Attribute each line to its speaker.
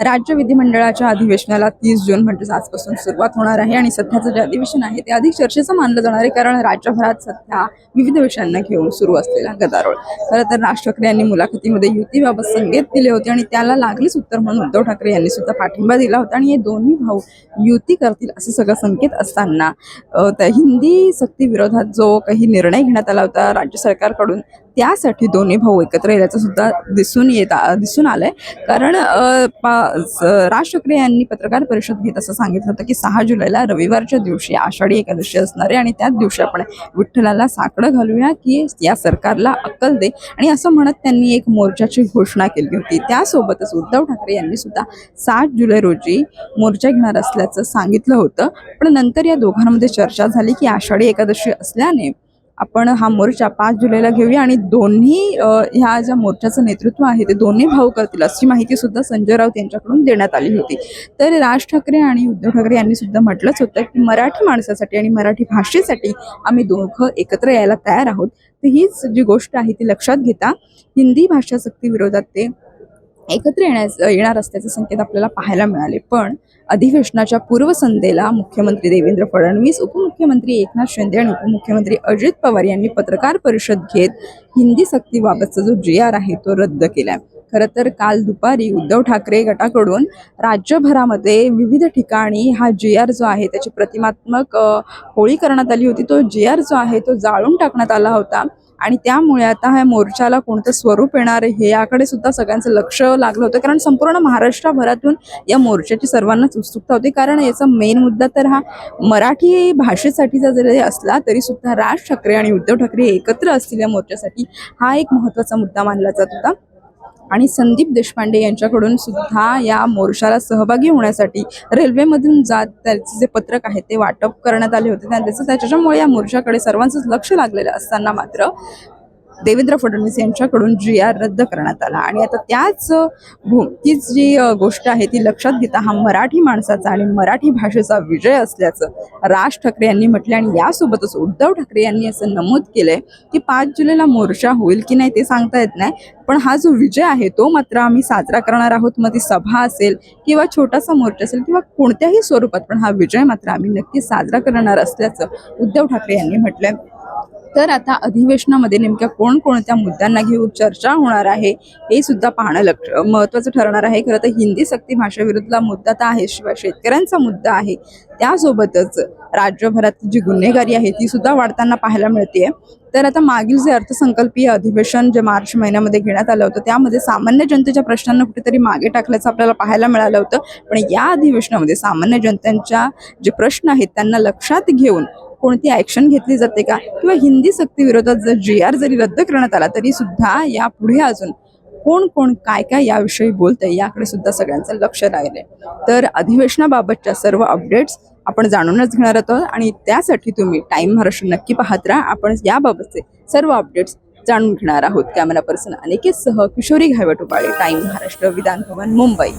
Speaker 1: राज्य विधिमंडळाच्या अधिवेशनाला तीस जून म्हणजेच आजपासून सुरुवात होणार आहे आणि सध्याचं जे अधिवेशन आहे ते अधिक चर्चेचं मानलं जाणार आहे कारण राज्यभरात सध्या विविध विषयांना घेऊन सुरू असलेला गदारोळ. खरं तर राज ठाकरे यांनी मुलाखतीमध्ये युतीबाबत संकेत दिले होते आणि त्याला लागलीच उत्तर म्हणून उद्धव ठाकरे यांनी सुद्धा पाठिंबा दिला होता आणि हे दोन्ही भाऊ युती करतील असे सगळं संकेत असताना त्या हिंदी सक्ती विरोधात जो काही निर्णय घेण्यात आला होता राज्य सरकारकडून त्यासाठी दोन्ही भाऊ एकत्र येण्याचं सुद्धा दिसून येत दिसून आलंय. कारण राज ठाकरे यांनी पत्रकार परिषद घेत असं सांगितलं होतं की सहा जुलैला रविवारच्या दिवशी आषाढी एकादशी असणार आहे आणि त्याच दिवशी आपण विठ्ठलाला साकडं घालूया की या सरकारला अक्कल दे. आणि असं म्हणत त्यांनी एक मोर्चाची घोषणा केली होती. त्यासोबतच उद्धव ठाकरे यांनी सुद्धा सात जुलै रोजी मोर्चा घेणार असल्याचं सांगितलं होतं. पण नंतर या दोघांमध्ये चर्चा झाली की आषाढी एकादशी असल्याने आपण हा मोर्चा पाच जुलैला घेऊया आणि दोन्ही ह्या ज्या मोर्चाचं नेतृत्व आहे ते दोन्ही भाऊ करतील अशी माहिती सुद्धा संजय राऊत यांच्याकडून देण्यात आली होती. तर राज ठाकरे आणि उद्धव ठाकरे यांनी सुद्धा म्हटलंच होतं की मराठी माणसासाठी आणि मराठी भाषेसाठी आम्ही दोघं एकत्र यायला तयार आहोत. तर हीच जी गोष्ट आहे ती लक्षात घेता. हिंदी भाषा सक्ती विरोधात ते एकत्र येण्यास येणार असल्याचे संकेत आपल्याला पाहायला मिळाले. पण अधिवेशनाच्या पूर्वसंध्येला मुख्यमंत्री देवेंद्र फडणवीस उपमुख्यमंत्री एकनाथ शिंदे आणि उपमुख्यमंत्री अजित पवार यांनी पत्रकार परिषद घेत हिंदी सक्तीबाबतचा जो जी आर आहे तो रद्द केला. खरं तर काल दुपारी उद्धव ठाकरे गटाकडून राज्यभरामध्ये विविध ठिकाणी हा जी आर जो आहे त्याची प्रतिमात्मक होळी करण्यात आली होती. तो जी आर जो आहे तो जाळून टाकण्यात आला होता. आणि त्यामुळे आता ह्या मोर्चाला कोणतं स्वरूप येणार आहे हे याकडे सुद्धा सगळ्यांचं लक्ष लागलं होतं. कारण संपूर्ण महाराष्ट्रभरातून या मोर्चाची सर्वांनाच उत्सुकता होती. कारण याचा मेन मुद्दा तर हा मराठी भाषेसाठीचा जरी असला तरी सुद्धा राज ठाकरे आणि उद्धव ठाकरे एकत्र असतील या मोर्चासाठी हा एक महत्त्वाचा मुद्दा मानला जात होता. आणि संदीप देशपांडे यांच्याकडून सुद्धा या मोर्चाला सहभागी होण्यासाठी रेल्वेमधून जात त्याचे जे पत्रक आहे ते वाटप करण्यात आले होते. त्याचं त्याच्यामुळे या मोर्चाकडे सर्वांचंच लक्ष लागलेलं असताना मात्र देवेंद्र फडणवीस यांच्याकडून जी आर रद्द करण्यात आला. आणि आता त्याच भू तीच जी गोष्ट आहे ती लक्षात घेता हा मराठी माणसाचा आणि मराठी भाषेचा विजय असल्याचं राज ठाकरे यांनी म्हटले आणि यासोबतच उद्धव ठाकरे यांनी असं नमूद केलंय की पाच जुलैला मोर्चा होईल की नाही ते सांगता येत नाही. पण हा जो विजय आहे तो मात्र आम्ही साजरा करणार आहोत. मग ती सभा असेल किंवा छोटासा मोर्चा असेल किंवा कोणत्याही स्वरूपात पण हा विजय मात्र आम्ही नक्की साजरा करणार असल्याचं उद्धव ठाकरे यांनी म्हटलंय. तर आता अधिवेशनामध्ये नेमक्या कोणकोणत्या मुद्द्यांना घेऊन चर्चा होणार आहे हे सुद्धा पाहणं लक्ष महत्त्वाचं ठरणार आहे. खरं तर हिंदी सक्ती भाषेविरुद्धला मुद्दा तर आहे शिवाय शेतकऱ्यांचा मुद्दा आहे. त्यासोबतच राज्यभरात जी गुन्हेगारी आहे ती सुद्धा वाढताना पाहायला मिळते तर आता मागील जे अर्थसंकल्पीय अधिवेशन जे मार्च महिन्यामध्ये घेण्यात आलं होतं त्यामध्ये सामान्य जनतेच्या प्रश्नांना कुठेतरी मागे टाकल्याचं आपल्याला पाहायला मिळालं होतं. पण या अधिवेशनामध्ये सामान्य जनतेच्या जे प्रश्न आहेत त्यांना लक्षात घेऊन कोणती ऍक्शन घेतली जाते का? किंवा हिंदी सक्ती विरोधात जर जी आर जरी रद्द करण्यात आला तरी सुद्धा या पुढे अजून कोण कोण काय काय याविषयी बोलतंय याकडे सुद्धा सगळ्यांचं लक्ष राहिलंय. तर अधिवेशनाबाबतच्या सर्व अपडेट्स आपण जाणूनच घेणार आहोत आणि त्यासाठी तुम्ही टाईम महाराष्ट्र नक्की पाहत राहा. आपण याबाबतचे सर्व अपडेट्स जाणून घेणार आहोत. कॅमेरा पर्सन अनिकेत सह किशोरी घायवटुपाळे टाईम महाराष्ट्र विधानभवन मुंबई.